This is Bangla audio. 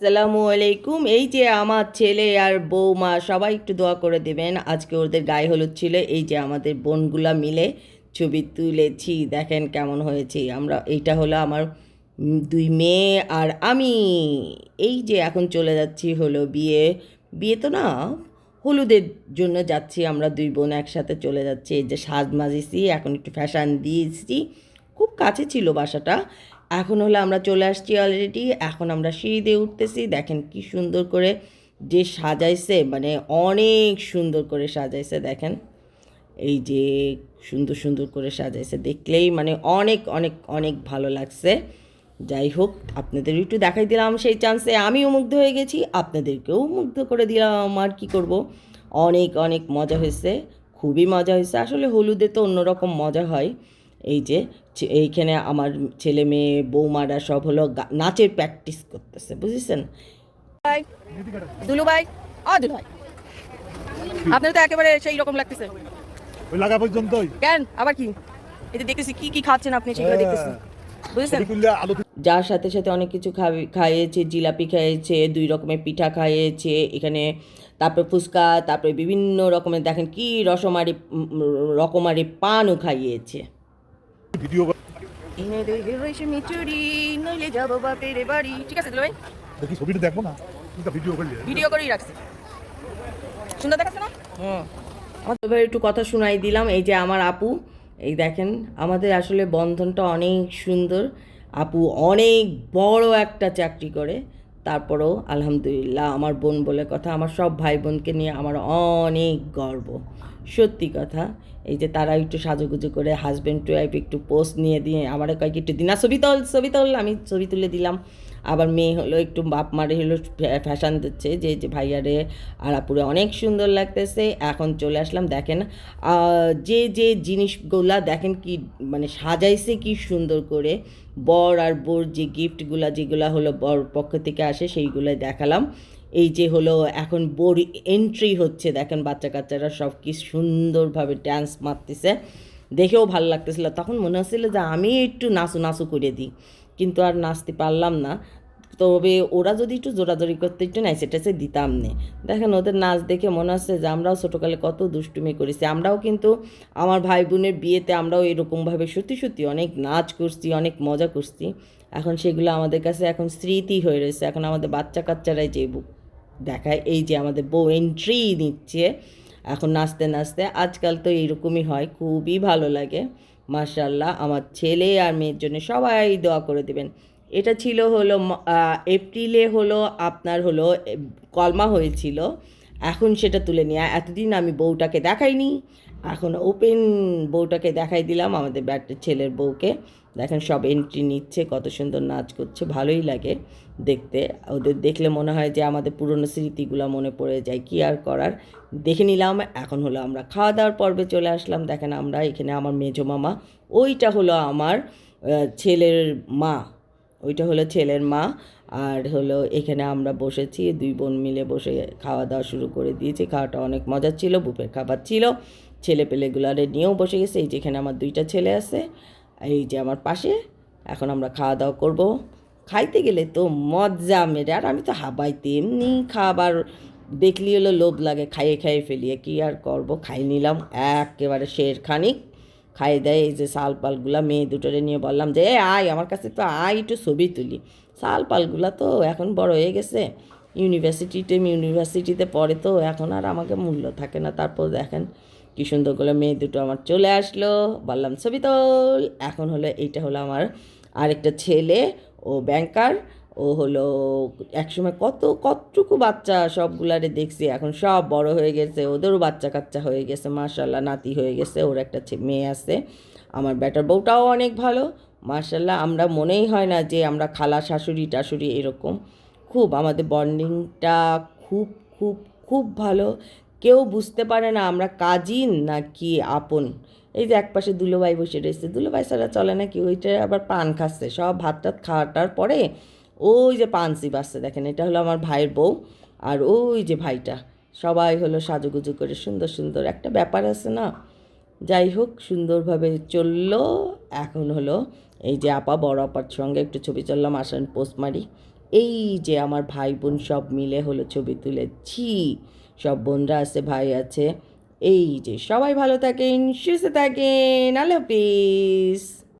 আসসালামু আলাইকুম। এই যে আমার ছেলে আর বৌমা, সবাই একটু দোয়া করে দেবেন। আজকে ওদের গায়ে হলুদ ছিল। এই যে আমাদের বোনগুলা মিলে ছবি তুলেছি। দেখেন কেমন হয়েছে। আমরা, এইটা হলো আমার দুই মেয়ে আর আমি। এই যে এখন চলে যাচ্ছি হলো বিয়ে। বিয়ে তো না, হলুদের জন্য যাচ্ছি আমরা দুই বোন একসাথে চলে যাচ্ছি। এই যে সাজ মাজিছি এখন একটু ফ্যাশন দিয়েছি। খুব কাছে ছিল বাসাটা। এখন হলো আমরা চলে আসছি অলরেডি এখন আমরা সিঁড়ি দিয়ে উঠতেছি। দেখেন কি সুন্দর করে যে সাজাইছে মানে অনেক সুন্দর করে সাজাইছে, দেখেন। এই যে সুন্দর সুন্দর করে সাজাইছে, দেখলেই মানে অনেক অনেক অনেক ভালো লাগছে। যাই হোক আপনাদের একটু দেখাই দিলাম সেই চান্সে আমিও মুগ্ধ হয়ে গেছি, আপনাদেরকেও মুগ্ধ করে দিলাম। আর কি করব? অনেক অনেক মজা হয়েছে, খুবই মজা হয়েছে। আসলে হলুদে তো অন্যরকম মজা হয়। এই যে এইখানে আমার ছেলে মেয়ে বৌমারা সব হলো নাচের প্র্যাকটিস করতেছে বুঝেছেন? ভাই দুলু ভাই ও দুলু ভাই আপনার তো একেবারে সেই রকম লাগতেছে। ওই লাগা পর্যন্তই। কেন? আবার কি? যে দেখতেছি কি কি খাচ্ছেন আপনি সেগুলো দেখতেছি। বুঝেছেন? যার সাথে সাথে অনেক কিছু খাইয়েছে জিলাপি খাইয়েছে দুই রকমের পিঠা খাইয়েছে এখানে তারপরে ফুচকা তারপরে বিভিন্ন রকমের দেখেন কি রসমারি রকমারি পানও খাইয়েছে। ভিডিও এনে দেবে রেশমি চুড়ি নইলে যাব বাপের বাড়ি। ঠিক আছে ভাই দেখি ছবিটা দেখব না কিন্তু ভিডিও করলে ভিডিও করেই রাখছি। সুন্দর দেখাচ্ছে না? হুম। আমার ভাই একটু কথা শোনাই দিলাম এই যে আমার আপু এই দেখেন আমাদের আসলে বন্ধনটা অনেক সুন্দর। আপু অনেক বড় একটা চাকরি করে। তারপরেও আলহামদুলিল্লাহ আমার বোন বলে কথা, আমার সব ভাই বোনকে নিয়ে আমার অনেক গর্ব। সত্যি কথা, এই যে তারা একটু সাজুগুজু করে হাজব্যান্ড টু একটু পোস্ট নিয়ে দিয়ে আমার কয়েক একটু দিনা ছবি তোল ছবি তোল। আমি ছবি তুলে দিলাম। আবার মেয়ে হলো, একটু বাপ মারে হলো ফ্যাশন দিচ্ছে, যে যে ভাইয়ারে আর আপুরে অনেক সুন্দর লাগতেছে। এখন চলে আসলাম, দেখেন যে যে জিনিসগুলা দেখেন কি মানে সাজাইছে কি সুন্দর করে। বর আর বোর যে গিফটগুলা, যেগুলা হলো বর পক্ষ থেকে আসে সেইগুলো দেখালাম। এই যে হলো, এখন বোর এন্ট্রি হচ্ছে, দেখেন বাচ্চা কাচ্চারা সব কি সুন্দরভাবে ড্যান্স মারতেছে। দেখেও ভালো লাগতেছিল। তখন মনে হচ্ছিল যে আমি একটু নাচু নাচু করে দিই। কিন্তু আর নাচতে পারলাম না। তবে ওরা যদি একটু জোরাজোরি করতে একটু নাইসে টাইসে দিতাম নে। দেখেন, ওদের নাচ দেখে মনে হচ্ছে যে, আমরাও ছোটোকালে কত দুষ্টুমি করেছি। আমরাও কিন্তু আমার ভাই বোনের বিয়েতে আমরাও এরকমভাবে সত্যি সত্যি অনেক নাচ করছি, অনেক মজা করছি। এখন সেগুলো আমাদের কাছে এখন স্মৃতি হয়ে রয়েছে। এখন আমাদের বাচ্চা কাচ্চারাই যে দেখায়, এই যে আমাদের বউ এন্ট্রি নিচ্ছে। এখন নাচতে নাচতে আজকাল তো এইরকমই হয়, খুবই ভালো লাগে। মার্শাল্লাহ আমার ছেলে আর মেয়ের জন্য সবাই দোয়া করে দেবেন। এটা ছিল হলো এপ্রিলে হলো আপনার হলো কলমা হয়েছিল। এখন সেটা তুলে নিয়ে এতদিন আমি বউটাকে দেখাইনি। এখন ওপেন বউটাকে দেখাই দিলাম আমাদের ব্যাট, ছেলের বউকে। দেখেন সব এন্ট্রি নিচ্ছে, কত সুন্দর নাচ করছে, ভালোই লাগে দেখতে। ওদের দেখলে মনে হয় যে আমাদের পুরনো স্মৃতিগুলো মনে পড়ে যায়, কি আর করার? দেখে নিলাম, এখন হলো আমরা খাওয়া দাওয়ার পর্বে চলে আসলাম। দেখেন আমরা এখানে আমার মেজো মামা, ওইটা হলো আমার ছেলের মা। ওইটা হলো ছেলের মা, আর হলো এখানে আমরা বসেছি, দুই বোন মিলে বসে খাওয়া দাওয়া শুরু করে দিয়েছি। খাওয়াটা অনেক মজার ছিল, বুফের খাবার ছিল। ছেলে পেলেগুলারে নিয়েও বসে গেছে, এই যেখানে আমার দুইটা ছেলে আছে, এই যে আমার পাশে। এখন আমরা খাওয়া দাওয়া করব। খাইতে গেলে তো মজা মেরে, আর আমি তো হাবাইতে এমনি খাবার দেখলি হলো লোভ লাগে, খাইয়ে খাইয়ে ফেলিয়ে কি আর করব? খাই নিলাম, একেবারে শের খানিক খাই দেয় এই যে শাল পালগুলা মেয়ে দুটোরে নিয়ে বললাম যে "এ, আয় আমার কাছে তো আয় একটু ছবি তুলি। শাল পালগুলা তো এখন বড় হয়ে গেছে। ইউনিভার্সিটিতে ইউনিভার্সিটিতে পড়ে তো এখন আর আমাকে মূল্য থাকে না। তারপর দেখেন কি সুন্দর করে মেয়ে দুটো আমার চলে আসলো। বললাম ছবি তোল। এখন হলো এইটা হলো আমার আরেকটা ছেলে ও ব্যাংকার ও হলো একসময় কত, কতটুকু বাচ্চা সবগুলারে দেখছি, এখন সব বড় হয়ে গেছে, ওদেরও বাচ্চা কাচ্চা হয়ে গেছে মার্শাল্লাহ নাতি হয়ে গেছে, ওর একটা মেয়ে আছে, আমার ব্যাটার বউটাও অনেক ভালো মার্শাল্লাহ আমরা মনেই হয় না যে আমরা খালা শাশুড়ি টাশুড়ি এরকম, খুব আমাদের বন্ডিংটা খুব খুব খুব ভালো, কেউ বুঝতে পারে না আমরা কাজিন না কি আপন, এই যে একপাশে দুলোভাই বসে রয়েছে, দুলোভাই ছাড়া চলে না কি ওইটা আবার পান খাচ্ছে, সব ভাত টাত খাওয়াটার পরে ওই যে পানসি বাসছে দেখেন, এটা হলো আমার ভাইয়ের বউ আর ওই যে ভাইটা। সবাই হলো সাজুগুজু করে সুন্দর সুন্দর একটা ব্যাপার আছে না? যাই হোক, সুন্দরভাবে চলল। এখন হলো এই যে আপা, বড় আপার সঙ্গে একটু ছবি চললাম আসান পোস্ট মারি এই যে আমার ভাই বোন সব মিলে হলো ছবি তুলেছি। সব বোনরা আছে, ভাই আছে। এই যে সবাই ভালো থাকেন, সুস্থ থাকেন। আল্লাহ হাফিজ।